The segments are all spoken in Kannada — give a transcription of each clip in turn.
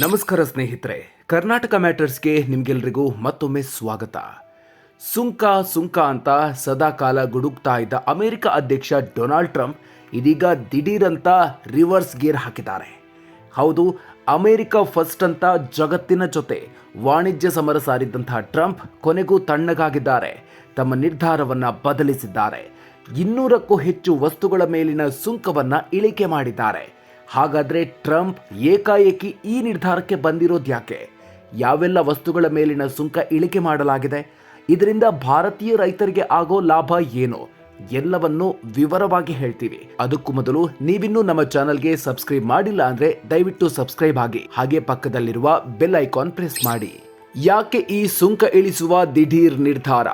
ನಮಸ್ಕಾರ ಸ್ನೇಹಿತರೆ, ಕರ್ನಾಟಕ ಮ್ಯಾಟರ್ಸ್ಗೆ ನಿಮ್ಗೆಲ್ರಿಗೂ ಮತ್ತೊಮ್ಮೆ ಸ್ವಾಗತ. ಸುಂಕ ಸುಂಕ ಅಂತ ಸದಾ ಕಾಲ ಗುಡುಕ್ತಾ ಇದ್ದ ಅಮೆರಿಕ ಅಧ್ಯಕ್ಷ ಡೊನಾಲ್ಡ್ ಟ್ರಂಪ್ ಇದೀಗ ದಿಢೀರಂತ ರಿವರ್ಸ್ ಗೇರ್ ಹಾಕಿದ್ದಾರೆ. ಹೌದು, ಅಮೆರಿಕ ಫಸ್ಟ್ ಅಂತ ಜಗತ್ತಿನ ಜೊತೆ ವಾಣಿಜ್ಯ ಸಮರ ಸಾರಿದ್ದಂತಹ ಟ್ರಂಪ್ ಕೊನೆಗೂ ತಣ್ಣಗಾಗಿದ್ದಾರೆ. ತಮ್ಮ ನಿರ್ಧಾರವನ್ನ ಬದಲಿಸಿದ್ದಾರೆ. ಇನ್ನೂರಕ್ಕೂ ಹೆಚ್ಚು ವಸ್ತುಗಳ ಮೇಲಿನ ಸುಂಕವನ್ನ ಇಳಿಕೆ ಮಾಡಿದ್ದಾರೆ. ಹಾಗಾದ್ರೆ ಟ್ರಂಪ್ ಏಕಾಏಕಿ ಈ ನಿರ್ಧಾರಕ್ಕೆ ಬಂದಿರೋದು ಯಾಕೆ? ಯಾವೆಲ್ಲ ವಸ್ತುಗಳ ಮೇಲಿನ ಸುಂಕ ಇಳಿಕೆ ಮಾಡಲಾಗಿದೆ? ಇದರಿಂದ ಭಾರತೀಯ ರೈತರಿಗೆ ಆಗೋ ಲಾಭ ಏನು? ಎಲ್ಲವನ್ನು ವಿವರವಾಗಿ ಹೇಳ್ತೀವಿ. ಅದಕ್ಕೂ ಮೊದಲು ನೀವಿನ್ನೂ ನಮ್ಮ ಚಾನಲ್ಗೆ ಸಬ್ಸ್ಕ್ರೈಬ್ ಮಾಡಿಲ್ಲ ಅಂದ್ರೆ ದಯವಿಟ್ಟು ಸಬ್ಸ್ಕ್ರೈಬ್ ಆಗಿ. ಹಾಗೆ ಪಕ್ಕದಲ್ಲಿರುವ ಬೆಲ್ ಐಕಾನ್ ಪ್ರೆಸ್ ಮಾಡಿ. ಯಾಕೆ ಈ ಸುಂಕ ಇಳಿಸುವ ದಿಢೀರ್ ನಿರ್ಧಾರ?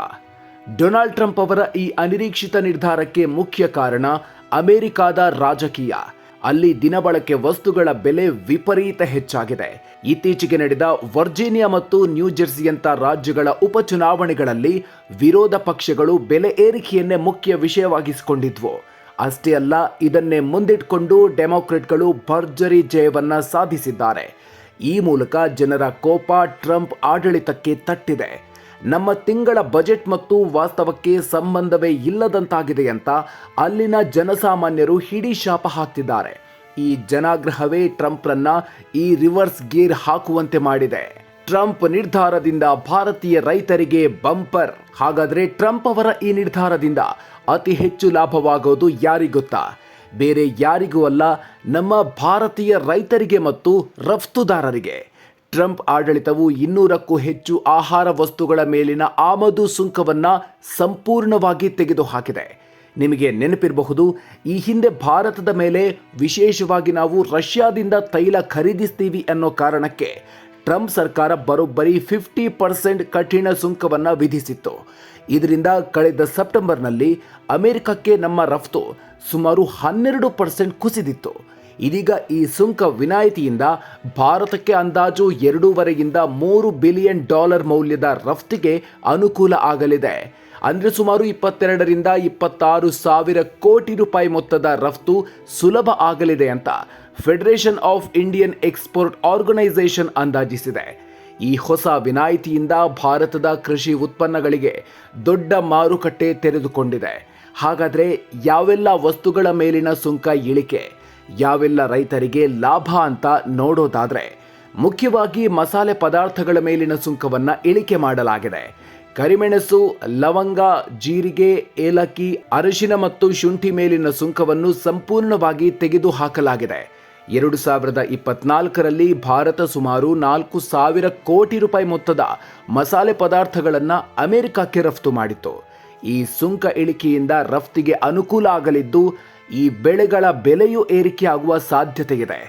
ಡೊನಾಲ್ಡ್ ಟ್ರಂಪ್ ಅವರ ಈ ಅನಿರೀಕ್ಷಿತ ನಿರ್ಧಾರಕ್ಕೆ ಮುಖ್ಯ ಕಾರಣ ಅಮೆರಿಕಾದ ರಾಜಕೀಯ. ಅಲ್ಲಿ ದಿನಬಳಕೆ ವಸ್ತುಗಳ ಬೆಲೆ ವಿಪರೀತ ಹೆಚ್ಚಾಗಿದೆ. ಇತ್ತೀಚೆಗೆ ನಡೆದ ವರ್ಜೀನಿಯಾ ಮತ್ತು ನ್ಯೂ ಜೆರ್ಸಿಯಂತ ರಾಜ್ಯಗಳ ಉಪಚುನಾವಣೆಗಳಲ್ಲಿ ವಿರೋಧ ಪಕ್ಷಗಳು ಬೆಲೆ ಏರಿಕೆಯನ್ನೇ ಮುಖ್ಯ ವಿಷಯವಾಗಿಸಿಕೊಂಡಿದ್ವು. ಅಷ್ಟೇ ಅಲ್ಲ, ಇದನ್ನೇ ಮುಂದಿಟ್ಕೊಂಡು ಡೆಮೊಕ್ರೆಟ್ಗಳು ಭರ್ಜರಿ ಜಯವನ್ನ ಸಾಧಿಸಿದ್ದಾರೆ. ಈ ಮೂಲಕ ಜನರ ಕೋಪ ಟ್ರಂಪ್ ಆಡಳಿತಕ್ಕೆ ತಟ್ಟಿದೆ. ನಮ್ಮ ತಿಂಗಳ ಬಜೆಟ್ ಮತ್ತು ವಾಸ್ತವಕ್ಕೆ ಸಂಬಂಧವೇ ಇಲ್ಲದಂತಾಗಿದೆ ಅಂತ ಅಲ್ಲಿನ ಜನಸಾಮಾನ್ಯರು ಹಿಡಿ ಶಾಪ ಹಾಕ್ತಿದ್ದಾರೆ. ಈ ಜನಾಗ್ರಹವೇ ಟ್ರಂಪ್ರನ್ನ ಈ ರಿವರ್ಸ್ ಗೇರ್ ಹಾಕುವಂತೆ ಮಾಡಿದೆ. ಟ್ರಂಪ್ ನಿರ್ಧಾರದಿಂದ ಭಾರತೀಯ ರೈತರಿಗೆ ಬಂಪರ್. ಹಾಗಾದ್ರೆ ಟ್ರಂಪ್ ಅವರ ಈ ನಿರ್ಧಾರದಿಂದ ಅತಿ ಹೆಚ್ಚು ಲಾಭವಾಗೋದು ಯಾರಿಗೊತ್ತಾ ಬೇರೆ ಯಾರಿಗೂ ಅಲ್ಲ, ನಮ್ಮ ಭಾರತೀಯ ರೈತರಿಗೆ ಮತ್ತು ರಫ್ತುದಾರರಿಗೆ. ಟ್ರಂಪ್ ಆಡಳಿತವು ಇನ್ನೂರಕ್ಕೂ ಹೆಚ್ಚು ಆಹಾರ ವಸ್ತುಗಳ ಮೇಲಿನ ಆಮದು ಸುಂಕವನ್ನ ಸಂಪೂರ್ಣವಾಗಿ ತೆಗೆದುಹಾಕಿದೆ. ನಿಮಗೆ ನೆನಪಿರಬಹುದು, ಈ ಹಿಂದೆ ಭಾರತದ ಮೇಲೆ ವಿಶೇಷವಾಗಿ ನಾವು ರಷ್ಯಾದಿಂದ ತೈಲ ಖರೀದಿಸ್ತೀವಿ ಅನ್ನೋ ಕಾರಣಕ್ಕೆ ಟ್ರಂಪ್ ಸರ್ಕಾರ ಬರೋಬ್ಬರಿ ಫಿಫ್ಟಿ ಪರ್ಸೆಂಟ್ ಕಠಿಣ ಸುಂಕವನ್ನು ವಿಧಿಸಿತ್ತು. ಇದರಿಂದ ಕಳೆದ ಸೆಪ್ಟೆಂಬರ್ನಲ್ಲಿ ಅಮೆರಿಕಕ್ಕೆ ನಮ್ಮ ರಫ್ತು ಸುಮಾರು ಹನ್ನೆರಡು ಪರ್ಸೆಂಟ್ ಕುಸಿದಿತ್ತು. ಇದೀಗ ಈ ಸುಂಕ ವಿನಾಯಿತಿಯಿಂದ ಭಾರತಕ್ಕೆ ಅಂದಾಜು ಎರಡೂವರೆಯಿಂದ ಮೂರು ಬಿಲಿಯನ್ ಡಾಲರ್ ಮೌಲ್ಯದ ರಫ್ತಿಗೆ ಅನುಕೂಲ ಆಗಲಿದೆ. ಅಂದರೆ ಸುಮಾರು ಇಪ್ಪತ್ತೆರಡರಿಂದ ಇಪ್ಪತ್ತಾರು ಸಾವಿರ ಕೋಟಿ ರೂಪಾಯಿ ಮೊತ್ತದ ರಫ್ತು ಸುಲಭ ಆಗಲಿದೆ ಅಂತ federation of Indian export organisation ಅಂದಾಜಿಸಿದೆ. ಈ ಹೊಸ ವಿನಾಯಿತಿಯಿಂದ ಭಾರತದ ಕೃಷಿ ಉತ್ಪನ್ನಗಳಿಗೆ ದೊಡ್ಡ ಮಾರುಕಟ್ಟೆ ತೆರೆದುಕೊಂಡಿದೆ. ಹಾಗಾದರೆ ಯಾವೆಲ್ಲ ವಸ್ತುಗಳ ಮೇಲಿನ ಸುಂಕ ಇಳಿಕೆ? ಯಾವೆಲ್ಲ ರೈತರಿಗೆ ಲಾಭ ಅಂತ ನೋಡೋದಾದರೆ ಮುಖ್ಯವಾಗಿ ಮಸಾಲೆ ಪದಾರ್ಥಗಳ ಮೇಲಿನ ಸುಂಕವನ್ನು ಇಳಿಕೆ ಮಾಡಲಾಗಿದೆ. ಕರಿಮೆಣಸು, ಲವಂಗ, ಜೀರಿಗೆ, ಏಲಕ್ಕಿ, ಅರಿಶಿನ ಮತ್ತು ಶುಂಠಿ ಮೇಲಿನ ಸುಂಕವನ್ನು ಸಂಪೂರ್ಣವಾಗಿ ತೆಗೆದುಹಾಕಲಾಗಿದೆ. ಎರಡು ಸಾವಿರದ ಇಪ್ಪತ್ನಾಲ್ಕರಲ್ಲಿ ಭಾರತ ಸುಮಾರು ನಾಲ್ಕು ಸಾವಿರ ಕೋಟಿ ರೂಪಾಯಿ ಮೊತ್ತದ ಮಸಾಲೆ ಪದಾರ್ಥಗಳನ್ನು ಅಮೆರಿಕಕ್ಕೆ ರಫ್ತು ಮಾಡಿತ್ತು. ಈ ಸುಂಕ ಇಳಿಕೆಯಿಂದ ರಫ್ತಿಗೆ ಅನುಕೂಲ ಆಗಲಿದ್ದು, ಈ ಬೆಳೆಗಳ ಬೆಲೆಯೂ ಏರಿಕೆ ಆಗುವ ಸಾಧ್ಯತೆ ಇದೆ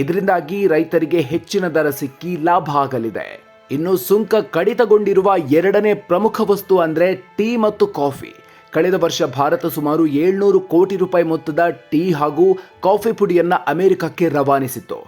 ಇದರಿಂದಾಗಿ ರೈತರಿಗೆ ಹೆಚ್ಚಿನ ದರ ಸಿಕ್ಕಿ ಲಾಭ ಆಗಲಿದೆ. ಇನ್ನು ಸುಂಕ ಕಡಿತಗೊಂಡಿರುವ ಎರಡನೇ ಪ್ರಮುಖ ವಸ್ತು ಅಂದ್ರೆ ಟೀ ಮತ್ತು ಕಾಫಿ. ಕಳೆದ ವರ್ಷ ಭಾರತ ಸುಮಾರು ಏಳ್ನೂರು ಕೋಟಿ ರೂಪಾಯಿ ಮೊತ್ತದ ಟೀ ಹಾಗೂ ಕಾಫಿ ಪುಡಿಯನ್ನ ಅಮೆರಿಕಕ್ಕೆ ರವಾನಿಸಿತ್ತು.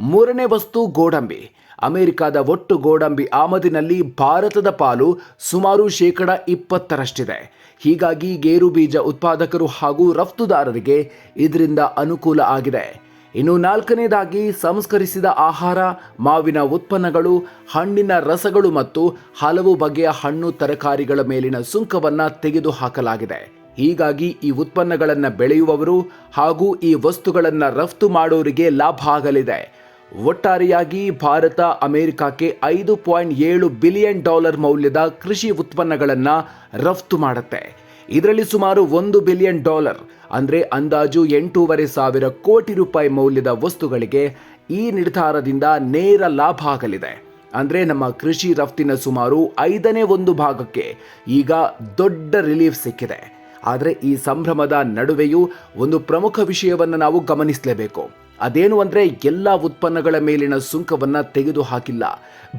ಮೂರನೇ ವಸ್ತು ಗೋಡಂಬಿ. ಅಮೆರಿಕದ ಒಟ್ಟು ಗೋಡಂಬಿ ಆಮದಿನಲ್ಲಿ ಭಾರತದ ಪಾಲು ಸುಮಾರು ಶೇಕಡ ಇಪ್ಪತ್ತರಷ್ಟಿದೆ. ಹೀಗಾಗಿ ಗೇರು ಬೀಜ ಉತ್ಪಾದಕರು ಹಾಗೂ ರಫ್ತುದಾರರಿಗೆ ಇದರಿಂದ ಅನುಕೂಲ ಆಗಿದೆ. ಇನ್ನು ನಾಲ್ಕನೇದಾಗಿ ಸಂಸ್ಕರಿಸಿದ ಆಹಾರ, ಮಾವಿನ ಉತ್ಪನ್ನಗಳು, ಹಣ್ಣಿನ ರಸಗಳು ಮತ್ತು ಹಲವು ಬಗೆಯ ಹಣ್ಣು ತರಕಾರಿಗಳ ಮೇಲಿನ ಸುಂಕವನ್ನು ತೆಗೆದುಹಾಕಲಾಗಿದೆ. ಹೀಗಾಗಿ ಈ ಉತ್ಪನ್ನಗಳನ್ನು ಬೆಳೆಯುವವರು ಹಾಗೂ ಈ ವಸ್ತುಗಳನ್ನು ರಫ್ತು ಮಾಡೋರಿಗೆ ಲಾಭ ಆಗಲಿದೆ. ಒಟ್ಟಾರೆಯಾಗಿ ಭಾರತ ಅಮೆರಿಕಕ್ಕೆ ಐದು ಪಾಯಿಂಟ್ ಏಳು ಬಿಲಿಯನ್ ಡಾಲರ್ ಮೌಲ್ಯದ ಕೃಷಿ ಉತ್ಪನ್ನಗಳನ್ನು ರಫ್ತು ಮಾಡುತ್ತೆ. ಇದರಲ್ಲಿ ಸುಮಾರು ಒಂದು ಬಿಲಿಯನ್ ಡಾಲರ್, ಅಂದರೆ ಅಂದಾಜು ಎಂಟೂವರೆ ಸಾವಿರ ಕೋಟಿ ರೂಪಾಯಿ ಮೌಲ್ಯದ ವಸ್ತುಗಳಿಗೆ ಈ ನಿರ್ಧಾರದಿಂದ ನೇರ ಲಾಭ ಆಗಲಿದೆ. ಅಂದರೆ ನಮ್ಮ ಕೃಷಿ ರಫ್ತಿನ ಸುಮಾರು ಐದನೇ ಒಂದು ಭಾಗಕ್ಕೆ ಈಗ ದೊಡ್ಡ ರಿಲೀಫ್ ಸಿಕ್ಕಿದೆ. ಆದರೆ ಈ ಸಂಭ್ರಮದ ನಡುವೆಯೂ ಒಂದು ಪ್ರಮುಖ ವಿಷಯವನ್ನು ನಾವು ಗಮನಿಸಲೇಬೇಕು. ಅದೇನು ಅಂದರೆ ಎಲ್ಲ ಉತ್ಪನ್ನಗಳ ಮೇಲಿನ ಸುಂಕವನ್ನು ತೆಗೆದುಹಾಕಿಲ್ಲ.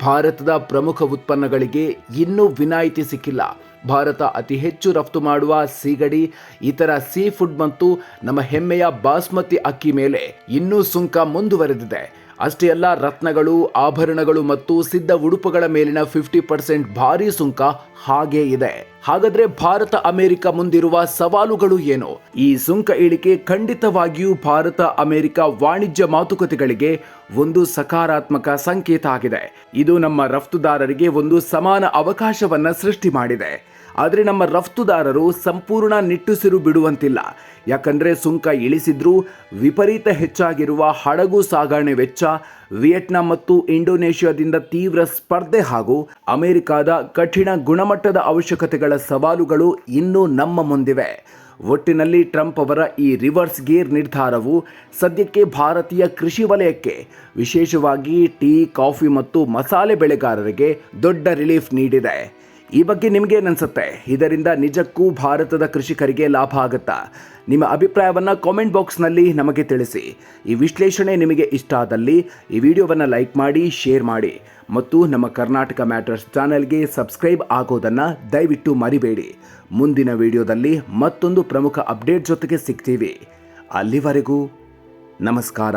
ಭಾರತದ ಪ್ರಮುಖ ಉತ್ಪನ್ನಗಳಿಗೆ ಇನ್ನೂ ವಿನಾಯಿತಿ ಸಿಕ್ಕಿಲ್ಲ. ಭಾರತ ಅತಿ ಹೆಚ್ಚು ರಫ್ತು ಮಾಡುವ ಸೀಗಡಿ, ಇತರ ಸೀ ಫುಡ್ ಮತ್ತು ನಮ್ಮ ಹೆಮ್ಮೆಯ ಬಾಸ್ಮತಿ ಅಕ್ಕಿ ಮೇಲೆ ಇನ್ನೂ ಸುಂಕ ಮುಂದುವರೆದಿದೆ. ಅಷ್ಟೇ ಅಲ್ಲ, ರತ್ನಗಳು, ಆಭರಣಗಳು ಮತ್ತು ಸಿದ್ಧ ಉಡುಪುಗಳ ಮೇಲಿನ ಫಿಫ್ಟಿ ಪರ್ಸೆಂಟ್ ಭಾರಿ ಸುಂಕ ಹಾಗೇ ಇದೆ. ಹಾಗಾದ್ರೆ ಭಾರತ ಅಮೆರಿಕ ಮುಂದಿರುವ ಸವಾಲುಗಳು ಏನು? ಈ ಸುಂಕ ಇಳಿಕೆ ಖಂಡಿತವಾಗಿಯೂ ಭಾರತ ಅಮೆರಿಕ ವಾಣಿಜ್ಯ ಮಾತುಕತೆಗಳಿಗೆ ಒಂದು ಸಕಾರಾತ್ಮಕ ಸಂಕೇತ ಆಗಿದೆ. ಇದು ನಮ್ಮ ರಫ್ತುದಾರರಿಗೆ ಒಂದು ಸಮಾನ ಅವಕಾಶವನ್ನ ಸೃಷ್ಟಿ ಮಾಡಿದೆ. ಆದರೆ ನಮ್ಮ ರಫ್ತುದಾರರು ಸಂಪೂರ್ಣ ನಿಟ್ಟುಸಿರು ಬಿಡುವಂತಿಲ್ಲ. ಯಾಕಂದ್ರೆ ಸುಂಕ ಇಳಿಸಿದ್ರೂ ವಿಪರೀತ ಹೆಚ್ಚಾಗಿರುವ ಹಡಗು ಸಾಗಣೆ ವೆಚ್ಚ ವಿಯೆಟ್ನಾಂ ಮತ್ತು ಇಂಡೋನೇಷ್ಯಾದಿಂದ ತೀವ್ರ ಸ್ಪರ್ಧೆ ಹಾಗೂ ಅಮೆರಿಕದ ಕಠಿಣ ಗುಣಮಟ್ಟದ ಅವಶ್ಯಕತೆಗಳ ಸವಾಲುಗಳು ಇನ್ನೂ ನಮ್ಮ ಮುಂದಿವೆ. ಒಟ್ಟಿನಲ್ಲಿ ಟ್ರಂಪ್ ಅವರ ಈ ರಿವರ್ಸ್ ಗೇರ್ ನಿರ್ಧಾರವು ಸದ್ಯಕ್ಕೆ ಭಾರತೀಯ ಕೃಷಿ ವಲಯಕ್ಕೆ ವಿಶೇಷವಾಗಿ ಟೀ, ಕಾಫಿ ಮತ್ತು ಮಸಾಲೆ ಬೆಳೆಗಾರರಿಗೆ ದೊಡ್ಡ ರಿಲೀಫ್ ನೀಡಿದೆ. ಈ ಬಗ್ಗೆ ನಿಮಗೆ ಅನ್ಸುತ್ತೆ ಇದರಿಂದ ನಿಜಕ್ಕೂ ಭಾರತದ ಕೃಷಿಕರಿಗೆ ಲಾಭ ಆಗುತ್ತಾ? ನಿಮ್ಮ ಅಭಿಪ್ರಾಯವನ್ನು ಕಾಮೆಂಟ್ ಬಾಕ್ಸ್ನಲ್ಲಿ ನಮಗೆ ತಿಳಿಸಿ. ಈ ವಿಶ್ಲೇಷಣೆ ನಿಮಗೆ ಇಷ್ಟ ಆದಲ್ಲಿ ಈ ವಿಡಿಯೋವನ್ನು ಲೈಕ್ ಮಾಡಿ ಶೇರ್ ಮಾಡಿ. ಮತ್ತು ನಮ್ಮ ಕರ್ನಾಟಕ ಮ್ಯಾಟರ್ಸ್ ಚಾನೆಲ್ಗೆ ಸಬ್ಸ್ಕ್ರೈಬ್ ಆಗೋದನ್ನು ದಯವಿಟ್ಟು ಮರಿಬೇಡಿ. ಮುಂದಿನ ವಿಡಿಯೋದಲ್ಲಿ ಮತ್ತೊಂದು ಪ್ರಮುಖ ಅಪ್ಡೇಟ್ ಜೊತೆಗೆ ಸಿಗ್ತೀವಿ. ಅಲ್ಲಿವರೆಗೂ ನಮಸ್ಕಾರ.